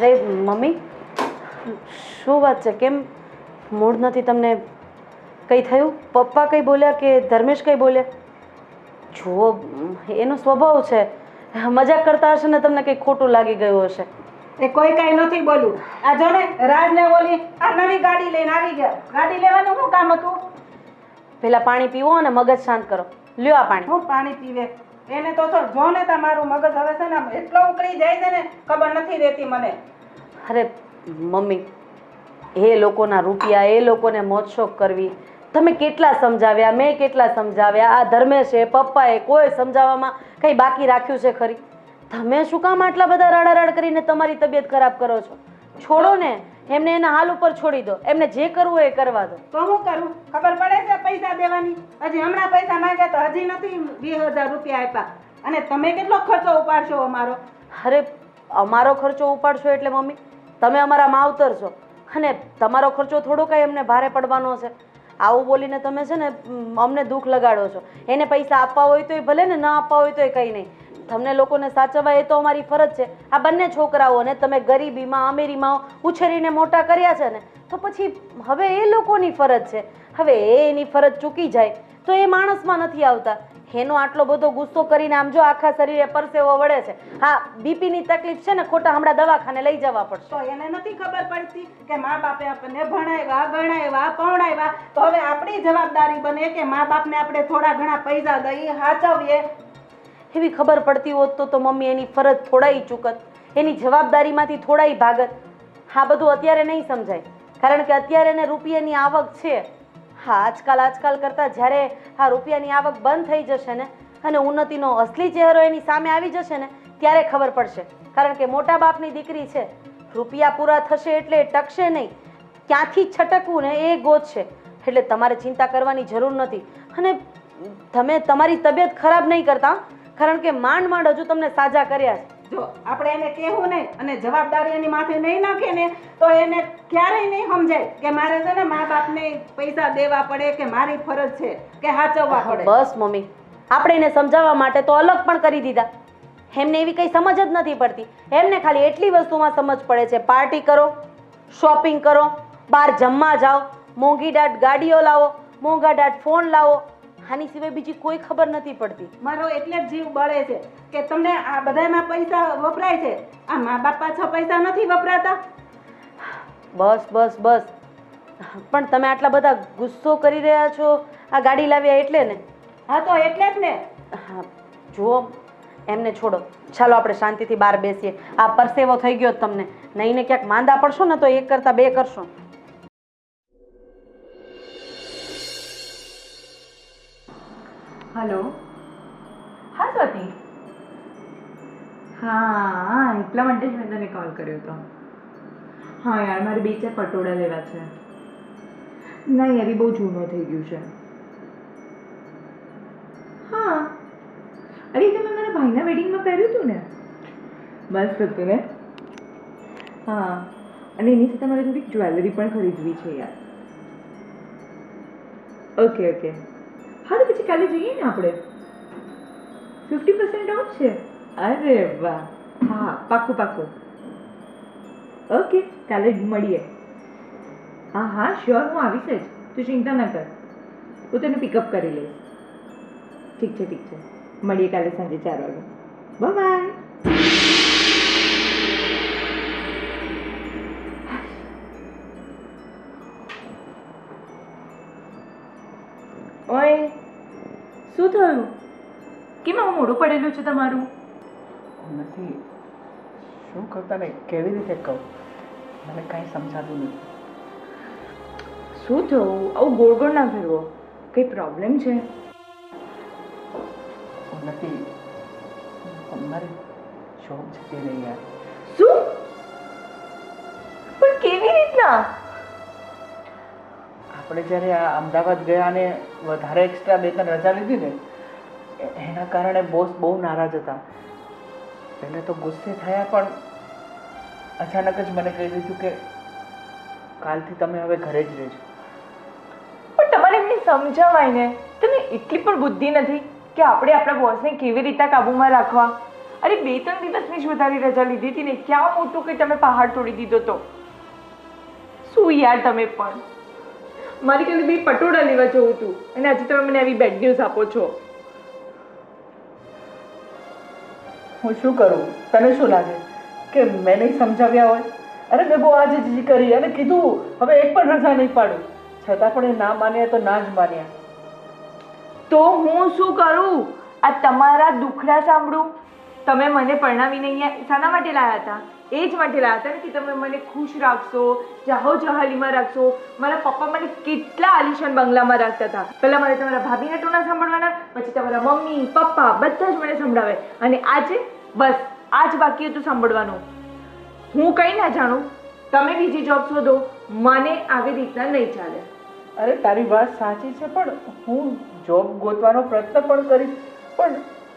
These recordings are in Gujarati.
અરે, મમ્મી, શું વાત છે? કેમ મૂડ નથી તમને કંઈ થયું? પપ્પા કંઈ બોલ્યા કે ધર્મેશ કંઈ બોલ્યા? જુઓ, એનો સ્વભાવ છે. મજાક કરતા હશે ને તમને કંઈ ખોટું લાગી ગયું હશે. એ કોઈ કઈ નથી બોલ્યું. આ જો ને રાજ ને ઓલી આ નવી ગાડી લઈને આવી ગયા. ગાડી લેવાનું શું કામ હતું? પહેલાં પાણી પીવો અને મગજ શાંત કરો. લ્યો આ પાણી. હું પાણી પીવે? એને તો તો જો ને તમારું મગજ હવે છે ને એટલો ઉકળી જાય છે ને ખબર નથી રહેતી મને. અરે મમ્મી એ લોકોના રૂપિયા એ લોકોને મોજશોખ કરવી. તમે કેટલા સમજાવ્યા મેં કેટલા સમજાવ્યા આ ધર્મેશે પપ્પાએ કોઈ સમજાવવામાં કંઈ બાકી રાખ્યું છે ખરી? તમે શું કામ આટલા બધા રાડારાડ કરીને તમારી તબિયત ખરાબ કરો છો? છોડો ને એમને એના હાલ ઉપર છોડી દો. એમને જે કરવું એ કરવા દો. તો હું કરું? ખબર પડે છે પૈસા દેવાની? હજી હમણાં પૈસા માંગ્યા તો હજી નથી બે હજાર રૂપિયા આપ્યા. અને તમે કેટલો ખર્ચો ઉપાડશો અમારો? અરે અમારો ખર્ચો ઉપાડશો એટલે મમ્મી તમે અમારા માવતર છો. અને તમારો ખર્ચો થોડો કાંઈ એમને ભારે પડવાનો છે. આવું બોલીને તમે છે ને અમને દુઃખ લગાડો છો. એને પૈસા આપવા હોય તો ભલે ને, ન આપવા હોય તો કંઈ નહીં. તમને લોકોને સાચવવા એ તો અમારી ફરજ છે. આ બંને છોકરાઓને તમે ગરીબીમાં, અમીરીમાં ઉછેરીને મોટા કર્યા છે ને, તો પછી હવે એ લોકોની ફરજ છે. હવે એ એની ફરજ ચૂકી જાય. તો એ માણસમાં નથી આવતા. એનો આટલો બધો ગુસ્સો કરીને આમ જો આખા શરીરે પરસેવો વળે છે. હા બીપીની તકલીફ છે ને ખોટા હમણાં દવાખાને લઈ જવા પડશે. તો એને નથી ખબર પડતી કે મા બાપે આપણને ભણાવ્યા ગણાવ્યા પૌણાવ્યા તો હવે આપણી જવાબદારી બને કે મા બાપને આપણે થોડા ઘણા પૈસા દઈએ સાચવીએ એવી ખબર પડતી હોત તો તો મમ્મી એની ફરજ થોડાઈ ચૂકત. એની જવાબદારીમાંથી થોડાઈ ભાગત. હા બધું અત્યારે નહીં સમજાય. કારણ કે અત્યારે એને રૂપિયાની આવક છે. હા, આજકાલ આજકાલ કરતાં જ્યારે આ રૂપિયાની આવક બંધ થઈ જશે ને અને ઉન્નતિનો અસલી ચહેરો એની સામે આવી જશે ને, ત્યારે ખબર પડશે. કારણ કે મોટા બાપની દીકરી છે, રૂપિયા પૂરા થશે એટલે ટકશે નહીં. ક્યાંથી છટકવું ને એ ગોતશે એટલે તમારે ચિંતા કરવાની જરૂર નથી. અને તમે, તમારી તબિયત ખરાબ નહીં કરતા કારણ કે માંડ માંડ હજુ તમને સાજા કર્યા છે. જો આપણે એને કહેવું નહીં અને જવાબદારી એની માથે નહીં નાખે ને તો એને ક્યારેય નહીં સમજાય કે મારે છે ને મા બાપને પૈસા દેવા પડે કે મારી ફરજ છે કે હાચવવા પડે. બસ મમ્મી. આપણે એને સમજાવવા માટે તો અલગ પણ કરી દીધા. એમને એવી કંઈ સમજ જ નથી પડતી. એમને ખાલી એટલી વસ્તુમાં સમજ પડે છે. પાર્ટી કરો શોપિંગ કરો બહાર જમવા જાઓ મોંઘી દાટ ગાડીઓ લાવો મોંઘા દાટ ફોન લાવો આની સિવાય બીજી કોઈ ખબર નથી પડતી. મારો એટલે જ જીવ બળે છે કે તમને આ બધામાં પૈસા વપરાય છે. આ મા બાપ પાછા પૈસા નથી વપરાતા? બસ બસ બસ. પણ તમે આટલા બધા ગુસ્સો કરી રહ્યા છો. આ ગાડી લાવ્યા એટલે ને? હા તો એટલે જ ને. હા જુઓ એમને છોડો. ચાલો આપણે શાંતિથી બહાર બેસીએ. આ પરસેવો થઈ ગયો તમને. નહીં ને ક્યાંક માંદા પડશો ને તો એક કરતાં બે કરશો. હલો. હા સ્વાતિ. હા એટલા માટે જ મેં તને કોલ કર્યો હતો હા યાર મારે બે ચાર પટોળા લેવા છે. ના યાર એ બહુ જૂનો થઈ ગયું છે. હા. અરે તમે મારા ભાઈના વેડિંગમાં પહેર્યું હતું ને. મસ્ત હતું ને. હા અને એની સાથે મારે થોડીક જ્વેલરી પણ ખરીદવી છે યાર. ઓકે ઓકે હા તો પછી કાલે જઈએ ને આપણે? ફિફ્ટી પર્સન્ટ ઓફ છે. અરે વાહ. હા પાક્કું પાક્કું. ઓકે કાલે મળીએ. હા હા શ્યોર હું આવીશ જ. તું ચિંતા ના કર. હું તને પિકઅપ કરી લઈશ. ઠીક છે ઠીક છે. મળીએ કાલે સાંજે ચાર વાગે. બાય થયું કેમ આવું મોડું પડેલું છે તમારું? નથી. શું કરતા ને કેવી રીતે કહું? મને કાંઈ સમજાતું નથી. શું થયું? આવું ગોળ ગોળ ના ફેરવો. કંઈ પ્રોબ્લેમ છે? નથી. મારી જોબ જતી રહી યાર? શું? પણ કેવી રીતના? આપણે જ્યારે આ અમદાવાદ ગયા અને વધારે એક્સ્ટ્રા બે ત્રણ રજા લીધી ને એના કારણે બોસ બહુ નારાજ હતા. એને તો ગુસ્સે થયા પણ અચાનક જ મને કહી દીધું કે કાલથી તમે હવે ઘરે જ રહેજો. પણ તમારે એમને સમજાવાય ને? તમે એટલી પણ બુદ્ધિ નથી કે આપણે આપણા બોસને કેવી રીતે કાબૂમાં રાખવા? અરે બે ત્રણ દિવસની જ વધારે રજા લીધી હતી ને, ક્યાં મોટું કે તમે પહાડ તોડી દીધો તો? શું યાર તમે પણ? મારી કાલે બે પટોળા લેવા જવું હતું અને આજે તમે મને આવી બેડ ન્યૂઝ આપો છો. હું શું કરું? તને શું લાગે? કે મેં નહીં સમજાવ્યા હોય? અરે મેં બહુ આજે જ કરી અને કીધું, હવે એક પણ રજા નહીં પાડું. છતાં પણ એ ના માન્યા તો ના જ માન્યા. તો હું શું કરું? આ તમારા દુખડા સાંભળું? તમે મને પરણાવીને અહીંયા શાના માટે લાવ્યા હતા? એ જ માટે લાવ્યા હતા ને કે તમે મને ખુશ રાખશો જાહો જહાલીમાં રાખશો. મારા પપ્પા મને કેટલા આલિશાન બંગલામાં રાખતા હતા. પહેલાં મારે તમારા ભાભીના ટોના સાંભળવાના પછી તમારા મમ્મી પપ્પા બધા જ મને સંભળાવે. અને આજે બસ આ જ બાકી હતું સાંભળવાનું. હું કંઈ ના જાણું તમે બીજી જોબ શોધો મને આવી રીતના નહીં ચાલે. અરે તારી વાત સાચી છે પણ હું જોબ ગોતવાનો પ્રયત્ન પણ કરીશ. પણ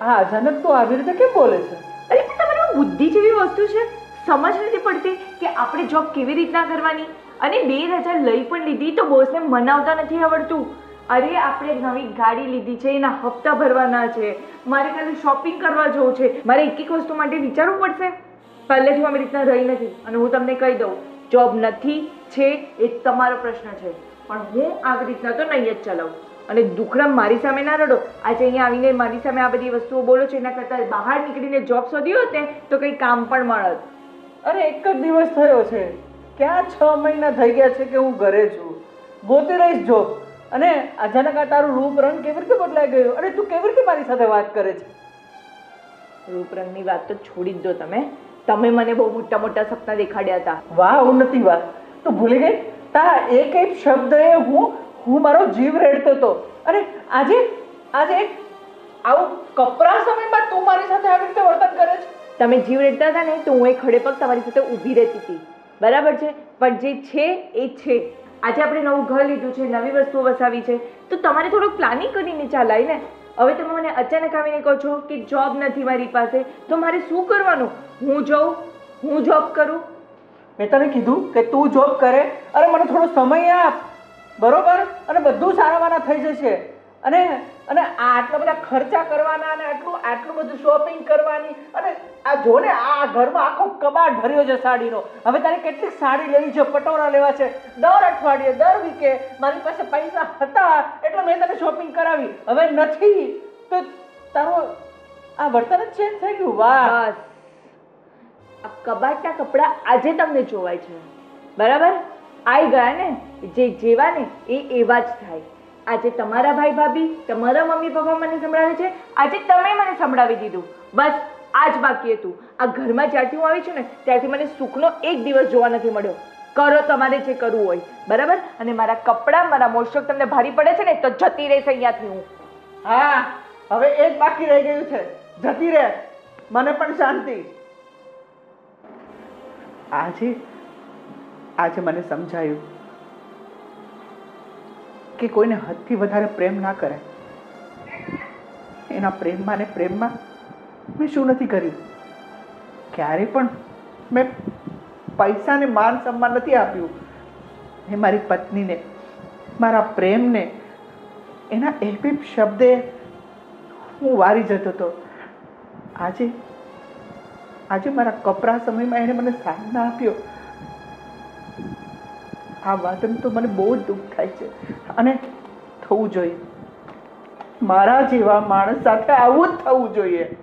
આ અચાનક તું આવી રીતે કેમ બોલે છે? અરે પણ તમારામાં બુદ્ધિ જેવી વસ્તુ છે. સમજ નથી પડતી કે આપણે જોબ કેવી રીતના કરવાની? અને બે રજા લઈ પણ લીધી તો બોસને મનાવતા નથી આવડતું. અરે, આપણે નવી ગાડી લીધી છે, એના હપ્તા ભરવાના છે. મારે કાલે શોપિંગ કરવા જવું છે. મારે એક એક વસ્તુ માટે વિચારવું પડશે. પહેલેથી હું આવી રીતના રહી નથી અને હું તમને કહી દઉં જોબ નથી છે એ તમારો પ્રશ્ન છે. પણ હું આવી રીતના તો નહીં જ ચલાવું. અને દુખડા મારી સામે ના રડો. આજે અહીંયા આવીને મારી સામે આ બધી વસ્તુઓ બોલો છો, એના કરતાં બહાર નીકળીને જોબ શોધી હોત ને, તો કંઈ કામ પણ મળત. અરે એક જ દિવસ થયો છે. ક્યાં છ મહિના થઈ ગયા છે કે હું ઘરે છું? ગોતી રહીશ જોબ અને અચાનક આ તારું રૂપ રંગ કેવી રીતે બદલાઈ ગયું? અને તું કેવી રીતે મારી સાથે વાત કરે છે? રૂપરંગની વાત તો છોડી જ દો તમે. તમે મને બહુ મોટા મોટા સપના દેખાડ્યા હતા. વાહ નથી વાત. તું ભૂલી ગઈ? તારા એક એક શબ્દે હું હું મારો જીવ રેડતો હતો. અને આજે આજે આવું કપરા સમયમાં તું મારી સાથે આવી રીતે વર્તન કરે છે? તમે જીવ રેડતા હતા ને, તો હું એ ખડે પગ તમારી સાથે ઊભી રહેતી હતી. બરાબર છે? પણ જે છે, એ છે. આજે આપણે નવું ઘર લીધું છે, નવી વસ્તુઓ વસાવી છે. તો તમારે થોડુંક પ્લાનિંગ કરીને ચાલાય ને. હવે તમે મને અચાનક આવીને કહો છો કે જોબ નથી મારી પાસે, તો મારે શું કરવાનું? હું જાઉં? હું જોબ કરું? મેં તને કીધું કે તું જોબ કરે. અરે, મને થોડો સમય આપ. બરોબર? અને બધું સારાવાના થઈ જશે. અને અને આટલા બધા ખર્ચા કરવાના અને આટલું આટલું બધું શોપિંગ કરવાની અને આ જો ને આ ઘરમાં આખો કબાટ ભર્યો છે સાડીનો. હવે તારે કેટલીક સાડી લેવી છે, પટોળા લેવા છે. દર અઠવાડિયે, દર વીકે મારી પાસે પૈસા હતા એટલે મેં તને શોપિંગ કરાવી. હવે નથી, તો તારો આ વર્તન જ ચેન્જ થઈ ગયું. વાહ. આ કબાટના કપડાં આજે તમને જોવાય છે. બરાબર? આવી ગયા ને? જે જેવા ને એ એવા જ થાય. આજે તમારા ભાઈ ભાભી તમારા મમ્મી પપ્પા મને સંભળાવે છે. આજે તમે મને સંભળાવી દીધું. બસ આ જ બાકી હતું. આ ઘરમાં જ્યારથી હું આવી છું ને, ત્યારથી મને સુખનો એક દિવસ જોવા નથી મળ્યો. કરો તમારે જે કરવું હોય, બરાબર? અને મારા કપડાં, મારા મોશક તમને ભારી પડે છે ને, તો જતી રહેશે અહીંયાથી હું. હા, હવે એ જ બાકી રહી ગયું છે. જતી રહે. મને પણ શાંતિ. આજે આજે મને સમજાયું. કે કોઈને હદથી વધારે પ્રેમ ના કરાય. એના પ્રેમમાં ને પ્રેમમાં મેં શું નથી કર્યું? ક્યારે પણ મેં પૈસાને માન સન્માન નથી આપ્યું. મેં મારી પત્નીને, મારા પ્રેમને. એના એક બે શબ્દે હું વારી જતો હતો. આજે આજે મારા કપરા સમયમાં એણે મને સાથ આપ્યો. આ વાતનું તો મને બહુ જ દુઃખ થાય છે. અને થવું જોઈએ. મારા જેવા માણસ સાથે આવું જ થવું જોઈએ.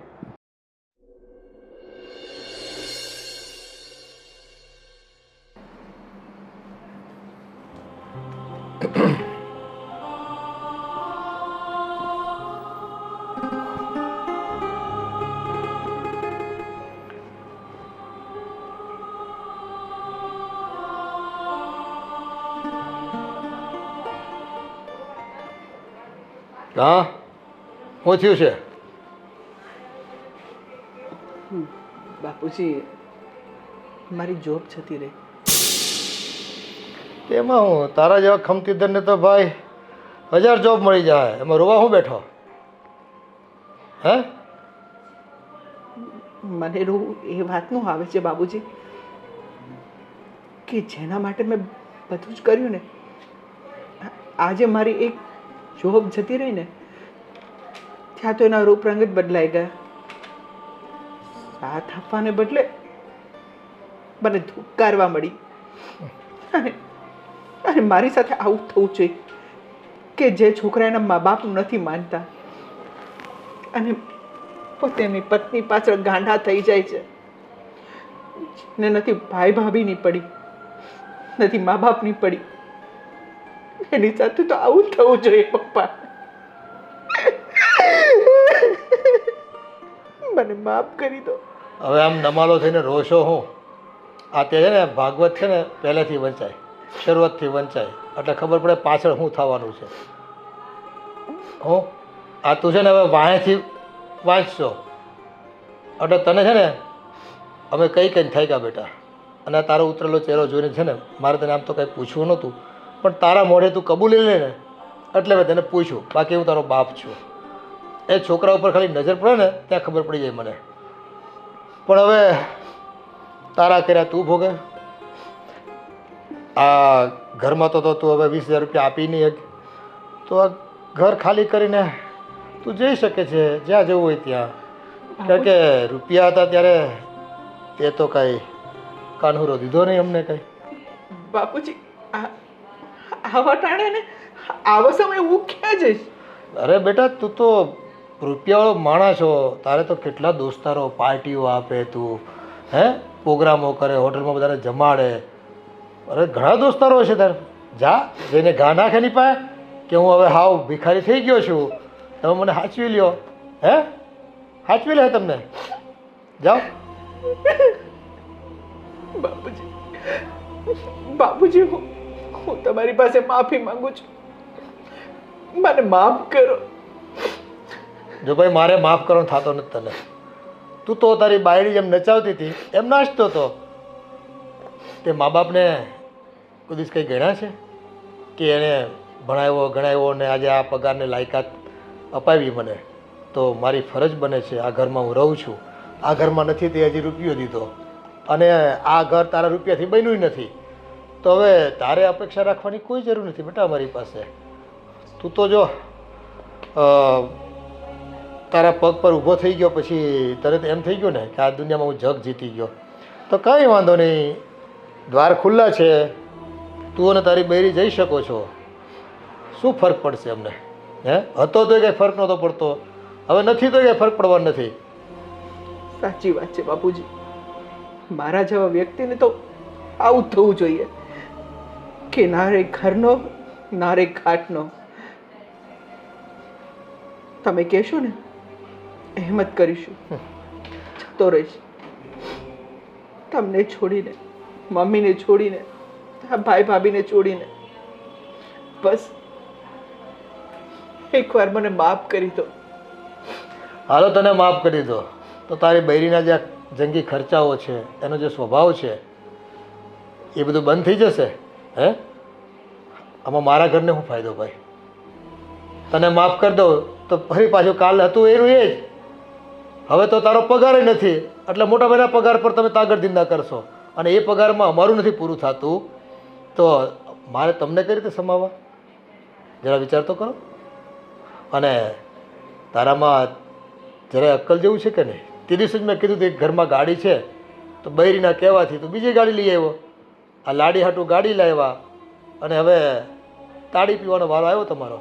હા? શું થયું છે? બાપુજી મારી જોબ જતી રહી. તેમાં હું તારા જેવા ખમતીધરને તો ભાઈ હજાર જોબ મળી જાય. એમાં રોવા હું બેઠો? હે? મને રોવું એ વાતનું આવે છે બાબુજી કે જેના માટે મેં બધું જ કર્યું ને આજે મારી એક જોબ જતી રહી ને, ત્યાં તો એના રૂપરંગ જ બદલાઈ ગયા. સાથ આપવાને બદલે મને ધુકારવા મળી. અને અને મારી સાથે આવું થવું જોઈએ કે જે છોકરા એના મા બાપ નથી માનતા. અને પોતે એની પત્ની પાછળ ગાંડા થઈ જાય છે. ને નથી ભાઈ ભાભીની પડી, નથી મા બાપની પડી. એની સાથે તો આવું થવું જોઈએ, પપ્પા. મને માફ કરી દો. હવે આમ નમાલો થઈને રોશો હું. આ તે છે ને, ભાગવત છે ને, પહેલેથી વંચાય. શરૂઆતથી વંચાય. એટલે ખબર પડે પાછળ શું થવાનું છે. હું? આ તું છે ને હવે વાંહેથી વાંચશો. એટલે તને છે ને, અમે કઈ કંઈ થઈ ગયા બેટા. અને તારો ઉતરેલો ચહેરો જોઈને છે ને, મારે તને આમ તો કંઈ પૂછવું નહોતું. પણ તારા મોઢે તું કબૂલી લે ને, એટલે મેં તને પૂછ્યું, બાકી હું તારો બાપ છું. એ છોકરા ઉપર ખાલી નજર પડે ને, ત્યાં ખબર પડી જાય મને. પણ હવે તારા કર્યા તું ભોગે. આ ઘરમાં તો તો હવે વીસ હજાર રૂપિયા આપી નહીં તો આ ઘર ખાલી કરીને તું જઈ શકે છે, જ્યાં જવું હોય ત્યાં. કારણ કે રૂપિયા હતા ત્યારે તે તો કાંઈ કાનહુરો દીધો નહીં અમને કંઈ. બાપુજી, આ આવા ટાણે ને આવા સમય હું ક્યાં જઈશ? અરે બેટા તું તો રૂપિયાવાળો માણસ હો. તારે તો કેટલા દોસ્તારો પાર્ટીઓ આપે તું હે? પ્રોગ્રામો કરે હોટલમાં બધાને જમાડે. અરે ઘણા દોસ્તારો છે તારે. જા જઈને ઘા નાખે ની પાય કે હું હવે હાવ ભિખારી થઈ ગયો છું. તમે મને સાચવી લ્યો. હે? સાચવી લે તમને. જાઓ. બાપુજી બાપુજી હું હું તમારી પાસે માફી માંગુ છું. મને માફ કરો. જો ભાઈ, મારે માફ કરવાનો થતો નથી તને. તું તો તારી બાયડી જેમ નચાવતી હતી, એમ નાચતો હતો. તે મા બાપને દિવસ કંઈ ગણ્યા છે? કે એણે ભણાવ્યો, ગણાવ્યો ને આજે આ પગારને લાયકાત અપાવી મને? તો મારી ફરજ બને છે, આ ઘરમાં હું રહું છું. આ ઘરમાં નથી તે હજી રૂપિયો દીધો. અને આ ઘર તારા રૂપિયાથી બન્યું નથી. તો હવે તારે અપેક્ષા રાખવાની કોઈ જરૂર નથી બેટા અમારી પાસે. તું તો જો તારા પગ પર ઊભો થઈ ગયો પછી તરત એમ થઈ ગયો ને કે આ દુનિયામાં હું જગ જીતી ગયો. તો કાંઈ વાંધો નહીં, દ્વાર ખુલ્લા છે. તું અને તારી બૈરી જઈ શકો છો. શું ફરક પડશે અમને? હે? હતો તો કંઈ ફરક નહોતો પડતો. હવે નથી તો કંઈ ફરક પડવાનો નથી. સાચી વાત છે બાપુજી. મારા જેવા વ્યક્તિને તો આવું થવું જોઈએ. કે નારે ઘરનો, નારે ઘાટનો. તમે કહેશો ને એમ જ કરીશું. જતો રહીશ. તમને છોડીને, મમ્મીને છોડીને ભાઈ ભાભીને છોડીને. બસ. એકવાર મને માફ કરી દો. હાલો, તને માફ કરી દો. તો તારી બૈરીના જે જંગી ખર્ચાઓ છે, એનો જે સ્વભાવ છે, એ બધું બંધ થઈ જશે? હે? આમાં મારા ઘરને શું ફાયદો ભાઈ? તને માફ કરી દો તો ફરી પાછું કાલ હતું એનું એ જ. હવે તો તારો પગાર નથી, એટલે મોટા ભાઈના પગાર પર તમે ના કરશો. અને એ પગારમાં અમારું નથી પૂરું થતું. તો મારે તમને કઈ રીતે સમાવવા? જરા વિચાર તો કરો. અને તારામાં જરાય અક્કલ જેવું છે કે નહીં? તે દિવસે જ મેં કીધું કે ઘરમાં ગાડી છે, તો બૈરીના કહેવાથી તું બીજી ગાડી લઈ આવ્યો. આ લાડી હાટું ગાડી લાવ્યા અને હવે તાળી પીવાનો વારો આવ્યો તમારો.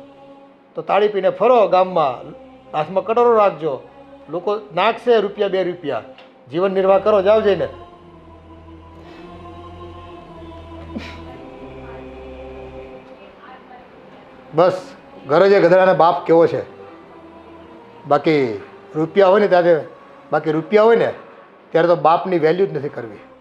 તો તાળી પીને ફરો ગામમાં, હાથમાં કટોરો રાખજો. લોકો નાખશે રૂપિયા બે રૂપિયા. જીવન નિર્વાહ કરો જાવ જઈને. બસ, ઘરે જે ગધેડાને બાપ કેવો છે? બાકી રૂપિયા હોય ને ત્યારે, બાકી રૂપિયા હોય ને, ત્યારે તો બાપની વેલ્યુ જ નથી કરવી.